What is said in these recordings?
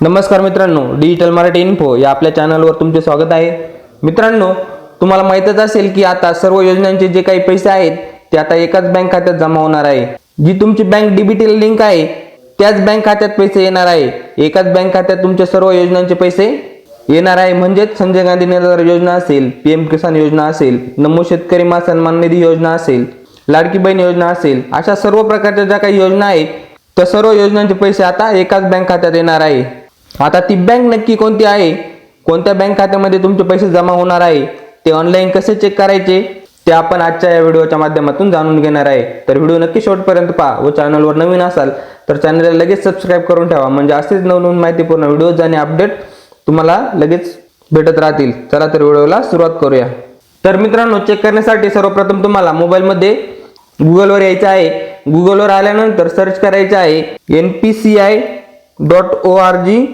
नमस्कार मित्रांनो digital Marathi info या आपल्या चॅनलवर तुमचे स्वागत आहे. मित्रांनो तुम्हाला माहीतच असेल की आता सर्व योजनांचे जे काही पैसे आहेत ते आता एकाच बँक खात्यात जमा होणार आहे. जी तुमची बँक डीबीटी लिंक आहे त्याच बँक खात्यात पैसे येणार आहे. एकाच बँक खात्यात तुमच्या सर्व योजनांचे पैसे येणार आहे. म्हणजेच संजय गांधी निराधार योजना असेल पी एम किसान योजना असेल नमो शेतकरी मा सन्मान निधी योजना असेल लाडकी बहीण योजना असेल अशा सर्व प्रकारच्या ज्या काही योजना आहेत त्या सर्व योजनांचे पैसे आता एकाच बँक खात्यात येणार आहे. आता ती बँक नक्की कोणती आहे? कोणत्या बँक खात्यामध्ये तुमचे पैसे जमा होणार आहे? ते ऑनलाईन कसे चेक करायचे? ते आपण आजच्या या व्हिडिओच्या माध्यमातून जाणून घेणार आहे. तर व्हिडिओ नक्की शेवटपर्यंत पहा. व चॅनलवर नवीन असाल तर चॅनलला लगेच सबस्क्राईब करून ठेवा. म्हणजे असेच नवनवीन माहितीपूर्ण व्हिडिओज आणि अपडेट तुम्हाला लगेच भेटत राहतील. चला तर व्हिडिओला सुरुवात करूया. तर मित्रांनो चेक करण्यासाठी सर्वप्रथम तुम्हाला मोबाईलमध्ये गुगलवर यायचं आहे. गुगलवर आल्यानंतर सर्च करायचं आहे. N P C I dot O R G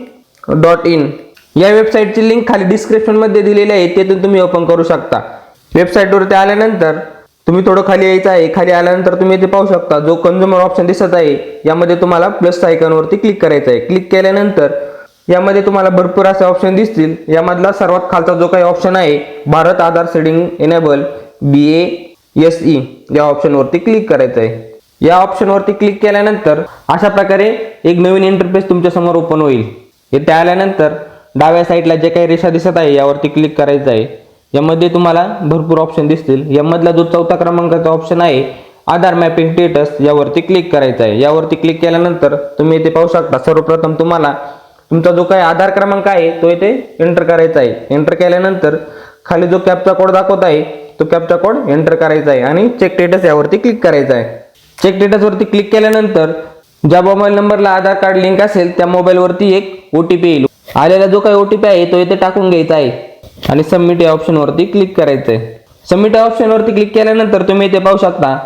dot in. या वेबसाईटची लिंक खाली डिस्क्रिप्शनमध्ये दिलेली आहे तेथून तुम्ही ओपन करू शकता. वेबसाईटवरती आल्यानंतर तुम्ही थोडं खाली यायचं आहे. खाली आल्यानंतर तुम्ही इथे पाहू शकता जो कन्झ्युमर ऑप्शन दिसत आहे यामध्ये तुम्हाला प्लस आयकॉनवरती क्लिक करायचं आहे. क्लिक केल्यानंतर यामध्ये तुम्हाला भरपूर असे ऑप्शन दिसतील. यामधला सर्वात खालचा जो काही ऑप्शन आहे Bharat Aadhaar seeding enable B A S E या ऑप्शनवरती क्लिक करायचं आहे. या ऑप्शनवरती क्लिक केल्यानंतर अशा प्रकारे एक नवीन इंटरफेस तुमच्यासमोर ओपन होईल. येथे आल्यानंतर डाव्या साईडला जे काही रेषा दिसत आहे यावरती क्लिक करायचं आहे. यामध्ये तुम्हाला भरपूर ऑप्शन दिसतील. यामधला जो चौथा क्रमांकाचा ऑप्शन आहे आधार मॅपिंग स्टेटस यावरती क्लिक करायचं आहे. यावरती क्लिक केल्यानंतर तुम्ही इथे पाहू शकता सर्वप्रथम तुम्हाला तुमचा जो काही आधार क्रमांक आहे तो इथे एंटर करायचा आहे. एंटर केल्यानंतर खाली जो कॅपचा कोड दाखवत आहे तो कॅपचा कोड एंटर करायचा आहे आणि चेक स्टेटस यावरती क्लिक करायचा आहे. चेक स्टेटसवरती क्लिक केल्यानंतर ज्या मोबाईल नंबरला आधार कार्ड लिंक असेल त्या मोबाईलवरती एक ओ टी पी येईल. आलेला जो काही ओ टी पी आहे तो इथे टाकून घ्यायचा आहे. आणि सबमिट या ऑप्शनवरती क्लिक करायचं आहे सबमिट या ऑप्शनवरती क्लिक केल्यानंतर तुम्ही इथे पाहू शकता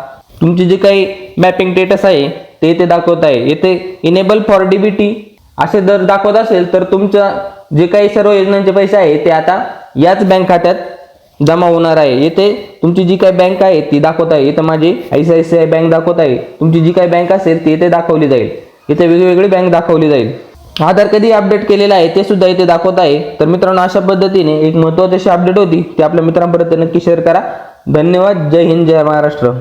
तुमची जे काही मॅपिंग स्टेटस आहे ते इथे दाखवत आहे. येथे इनेबल फॉर डीबीटी असे जर दाखवत असेल तर तुमचं जे काही सर्व योजनांचे पैसे आहे ते आता याच बँक खात्यात जमा होणार आहे. येथे तुमची जी काही बँक आहे ती दाखवत आहे. इथं माझी I C I C I bank दाखवत आहे. तुमची जी काही बँक असेल ती इथे दाखवली जाईल. इथे वेगवेगळी बँक दाखवली जाईल. आधार कधी अपडेट केलेला आहे ते सुद्धा इथे दाखवत आहे. तर मित्रांनो अशा पद्धतीने एक महत्त्वाची अशी अपडेट होती ती आपल्या मित्रांपर्यंत नक्की शेअर करा. धन्यवाद. जय हिंद जय महाराष्ट्र.